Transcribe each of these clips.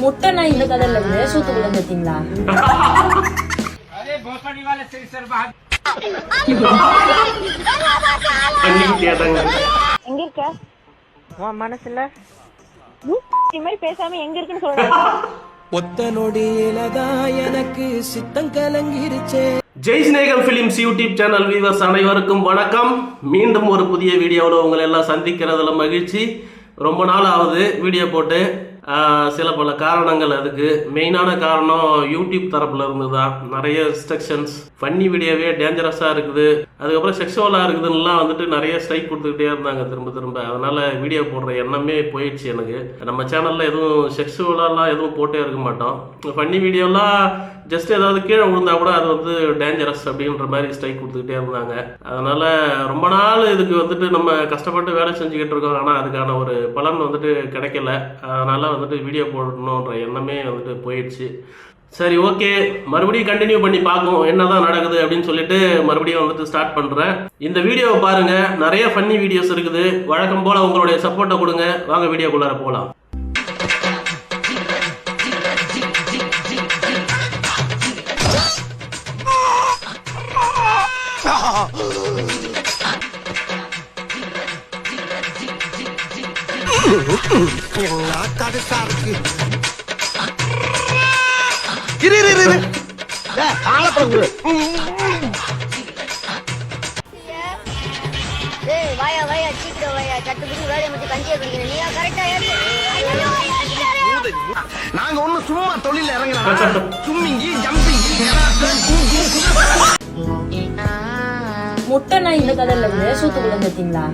முட்டை நான் இந்த கதையில இருந்து சூத்துக்குள்ள பார்த்தீங்களா எங்க இருக்க? உன் மனசுல? மாதிரி பேசாம எங்க இருக்குன்னு சொல்றேன். ஒத்த நொடியிலதான் எனக்கு சித்தம் கலங்கிருச்சே. ஜெய் ஸ்நேகம் ஃபிலிம்ஸ் யூடியூப் சேனல் வீவர்ஸ் அனைவருக்கும் வணக்கம். மீண்டும் ஒரு புதிய வீடியோவில் உங்களை எல்லாம் சந்திக்கிறதுல மகிழ்ச்சி. ரொம்ப நாள் ஆகுது வீடியோ போட்டு சில பல காரணங்கள் அதுக்கு. மெயினான காரணம் யூடியூப் தரப்புல இருந்து தான் நிறைய ரெஸ்ட்ரிக்ஷன்ஸ் ஃபன்னி வீடியோவே டேஞ்சரஸாக இருக்குது. அதுக்கப்புறம் செக்ஷுவலாக இருக்குதுன்னுலாம் வந்துட்டு நிறைய ஸ்ட்ரைக் கொடுத்துக்கிட்டே இருந்தாங்க திரும்ப திரும்ப. அதனால் வீடியோ போடுற எண்ணமே போயிடுச்சு எனக்கு. நம்ம சேனலில் எதுவும் செக்ஷுவலாலாம் எதுவும் போட்டே இருக்க மாட்டோம். ஃபன்னி வீடியோலாம் ஜஸ்ட் ஏதாவது கீழே விழுந்தா கூட அது வந்து டேஞ்சரஸ் அப்படின்ற மாதிரி ஸ்ட்ரைக் கொடுத்துக்கிட்டே இருந்தாங்க. அதனால ரொம்ப நாள் இதுக்கு வந்துட்டு நம்ம கஷ்டப்பட்டு வேலை செஞ்சுக்கிட்டு இருக்கோம். ஆனால் அதுக்கான ஒரு பலன் வந்துட்டு கிடைக்கல. அதனால வந்துட்டு வீடியோ போடணுன்ற எண்ணமே வந்துட்டு போயிடுச்சு. சரி ஓகே மறுபடியும் கண்டினியூ பண்ணி பார்ப்போம் என்னதான் நடக்குது அப்படின்னு சொல்லிட்டு மறுபடியும் வந்துட்டு ஸ்டார்ட் பண்ணுறேன் இந்த வீடியோவை பாருங்க. நிறைய ஃபன்னி வீடியோஸ் இருக்குது. வழக்கம் போல உங்களுடைய சப்போர்ட்டை கொடுங்க. வாங்க வீடியோக்குள்ளார போகலாம். இரு இரு, இரு. ஏய் வாயா வாயா சீக்கிரம் வாயா. சட்டு புடி வேலையை மட்டும் கஞ்சியை குடிக்கிறேன் நீயா கரெக்டா நாங்க ஒண்ணும் சும்மா தொழில இறங்கினா சும்மிங்கி ஜம்பிங்கி முட்டை நான் இந்த கதையில இருந்து சூத்துக்குள்ள பார்த்தீங்களா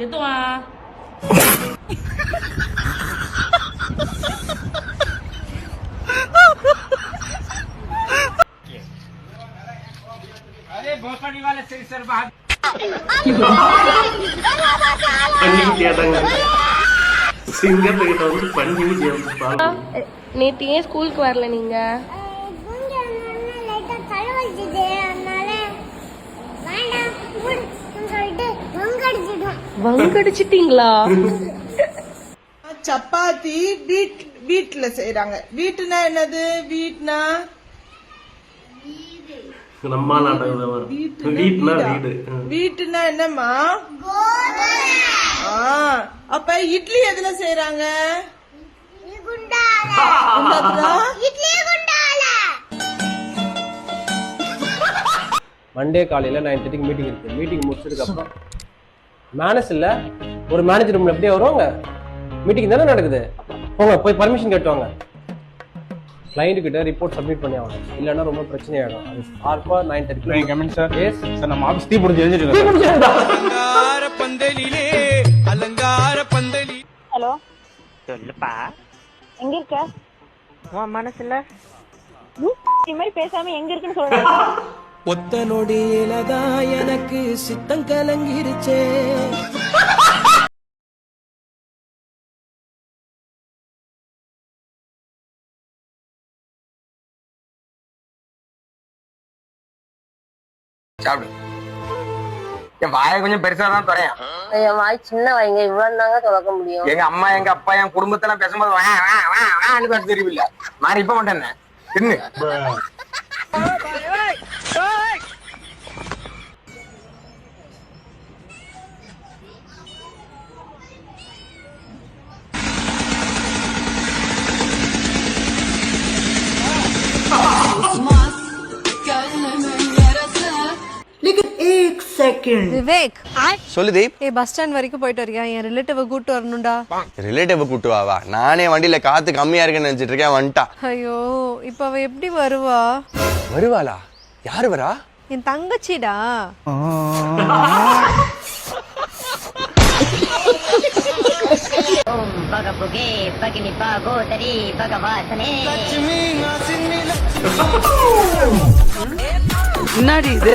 எதுவா பண்ணிக்கிட்டே தாங்க சிங்கத்துக்கிட்ட வந்து பண்ணி வீடியோ பாருங்க நேத்து ஏன் ஸ்கூலுக்கு வரல நீங்க வங்கடிச்சிட்டீங்களா? சப்பாத்தி வீட் வீட்டுல செய்யறாங்க வீட்டுனா என்னது? வீட்னா நம்ம நாட்டகம் வரும். வீட்டுனா வீடு? ம். வீட்டுனா என்னம்மா? ஆ, அப்ப இட்லி எதுல செய்யறாங்க? மண்டே காலையில் நைன் தேர்ட்டிக்கு மீட்டிங் இருக்கு. மீட்டிங் முடிச்சதுக்கு அப்புறம் மேனஸ் இல்லை. ஒரு மேனேஜர் ரூம்ல எப்படியே வருவாங்க. மீட்டிங் தானே நடக்குது. போங்க போய் பர்மிஷன் கேட்டுவாங்க கிட்ட ரிப்போர்ட் சப்மிட் பண்ணி ஆகணும். இல்லைன்னா ரொம்ப பிரச்சனை ஆகிடும் அது ஷார்ப்பா nine thirty comment sir yes sir நம்ம ஆஃபீஸ் தீ பிடிச்சி அலங்கார பந்தலிலே அலங்கார பந்தலி ஹலோ? சொல்லுப்பா. எங்க இருக்க? உன் மனசுல? இது மாதிரி பேசாம எங்க இருக்குன்னு சொல்றேன் ஒத்த நொடியிலதான் எனக்கு சித்தம் கலங்கிருச்சே. சாப்பிடு. என் வாயை கொஞ்சம் பெருசா தான் துறையான் என் வாய் சின்ன வாய்ங்க இவ்வளவு தாங்க துறக்க முடியும். எங்க அம்மா எங்க அப்பா என் குடும்பத்தெல்லாம் பேசும்போது வா, வா, வா, வான்னு பேச தெரியல மாறி இப்ப மாட்டேன் என்ன? தின்னு விவேக். சொல்லு தீப். ஏ பஸ் ஸ்டாண்ட் வரைக்கும் போயிட்டு வரியா? என் ரிலேட்டிவ கூட்டு வரணும்டா. ரிலேட்டிவ் கூட்டு வா வா. நானே வண்டியில காத்து கம்மியா இருக்குன்னு நினைச்சிட்டு இருக்கேன் வந்துட்டா. ஐயோ இப்ப அவ எப்படி வருவா? வருவாளா? யாரு வரா? என் தங்கச்சிடா. பக புகே பகினி வாசனே என்னடி இது?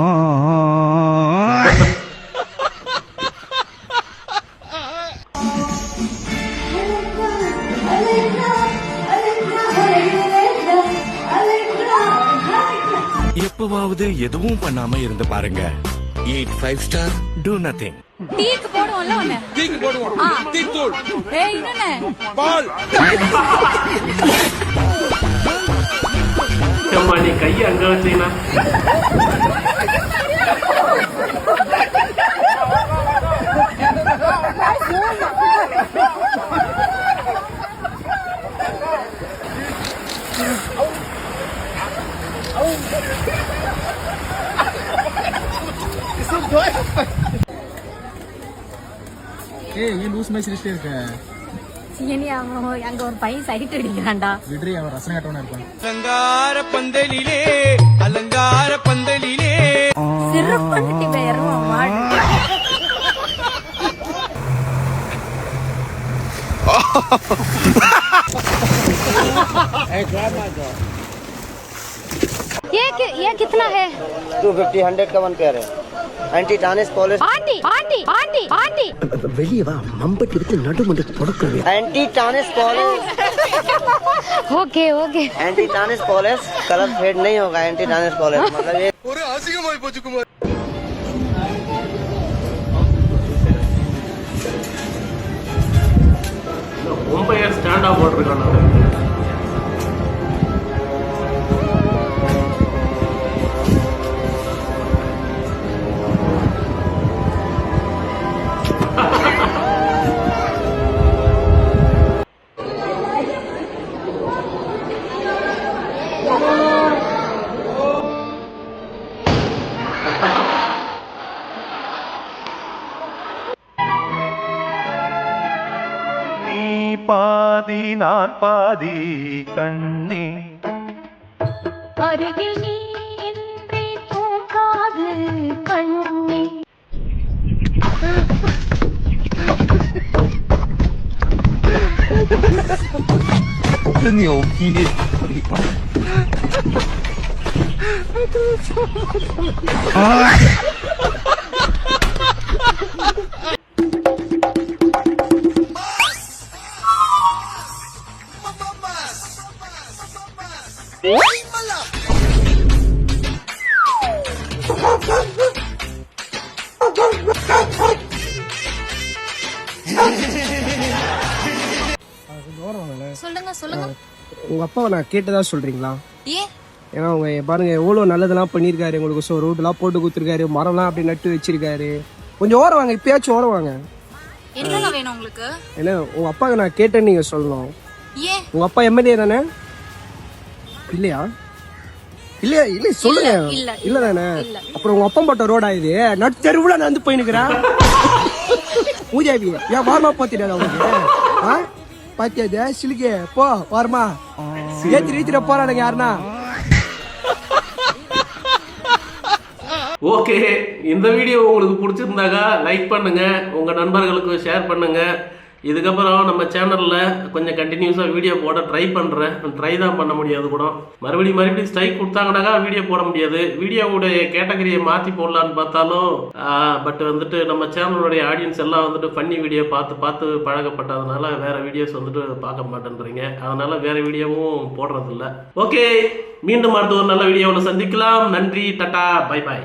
எப்பவாவது எதுவும் பண்ணாம இருந்து பாருங்க. Eat Five Star do nothing டீக்கு போடுவோம்ல ஒண்ணு? தீக்கு போடுவோம். தீ தூள். ஏய் இன்னொன்னு பால். ஏம்மா நீ கையை அங்க வச்சீங்கன்னா ஏய் நீ லூஸ் மாதிரி சிரிச்சிட்டே இருக்க. அங்க ஒரு பையன் சைட் அடிக்கிறான்டா. விட்ரி அவன் ரசனை கட்டவனா இருப்பான். அலங்கார பந்தலிலே அலங்கார பந்தலிலே. சிறப்பு பேரும் ये कि- ये कितना है டூ ஃபிஃப்டி ஹண்ட்ரட் கவன் பேர் anti tarnish polish aunty aunty aunty aunty வெளியே வா மம்பட்டி விட்டு நடுமண்டு தொடக்கிறது anti tarnish polish okay okay anti tarnish polish colour fade नहीं होगा एंटी टानिस पॉलिश मतलब ये ஒரு அசிங்கமாய் போச்சு குமார் ரொம்ப ஸ்டாண்டா போட்டிருக்கான் நான் பாதி நான் பாதி கண்ணே அருகில் நீ இன்றி தூங்காது கண்ணே சொல்லுங்க சொல்லுங்க. உங்க அப்பாவை நான் கேட்டதா சொல்றீங்களா? ஏன் ஏன்னா அவங்க பாருங்க எவ்வளோ நல்லதெல்லாம் பண்ணியிருக்காரு. உங்களுக்கு ஸோ ரோடெல்லாம் போட்டு கொடுத்துருக்காரு. மரம்லாம் அப்படி நட்டு வச்சிருக்காரு. கொஞ்சம் ஓரம் வாங்க இப்பயாச்சும் ஓரம் வாங்க. என்னங்க வேணும் உங்களுக்கு? ஏன்னா உங்க அப்பாவுக்கு நான் கேட்டேன்னு நீங்க சொல்லணும். உங்க அப்பா எம்எல்ஏ தானே? இல்லையா? இல்லையா? இல்ல சொல்லுங்க. இல்ல, தானே அப்புறம் உங்க அப்பா போட்ட ரோடா இது? நட்டு தெருவுல நடந்து போயினுக்கிறேன். மூஜாபி ஏன் வார்மா போத்திடாத உங்களுக்கு ஆ? பாத்தியா சிலுக்கு. போ வரமா ஏத்தி ரீச்சிட போறானுங்க யாருன்னா? ஓகே இந்த வீடியோ உங்களுக்கு பிடிச்சிருந்தாக்கா லைக் பண்ணுங்க. உங்க நண்பர்களுக்கு ஷேர் பண்ணுங்க. இதுக்கப்புறம் நம்ம சேனலில் கொஞ்சம் கண்டினியூஸாக வீடியோ போட ட்ரை பண்ணுறேன் ட்ரை தான் பண்ண முடியாது கூட. மறுபடியும் மறுபடியும் ஸ்ட்ரைக் கொடுத்தாங்கனாக்கா வீடியோ போட முடியாது. வீடியோவுடைய கேட்டகரியை மாற்றி போடலான்னு பார்த்தாலும் பட் வந்துட்டு நம்ம சேனலுடைய ஆடியன்ஸ் எல்லாம் வந்துட்டு ஃபன்னி வீடியோ பார்த்து பார்த்து பழகப்பட்டதுனால வேறு வீடியோஸ் வந்துட்டு பார்க்க மாட்டேன்றீங்க. அதனால் வேறு வீடியோவும் போடுறதில்ல. ஓகே மீண்டும் அடுத்த ஒரு நல்ல வீடியோவில் சந்திக்கலாம். நன்றி டட்டா பை பாய்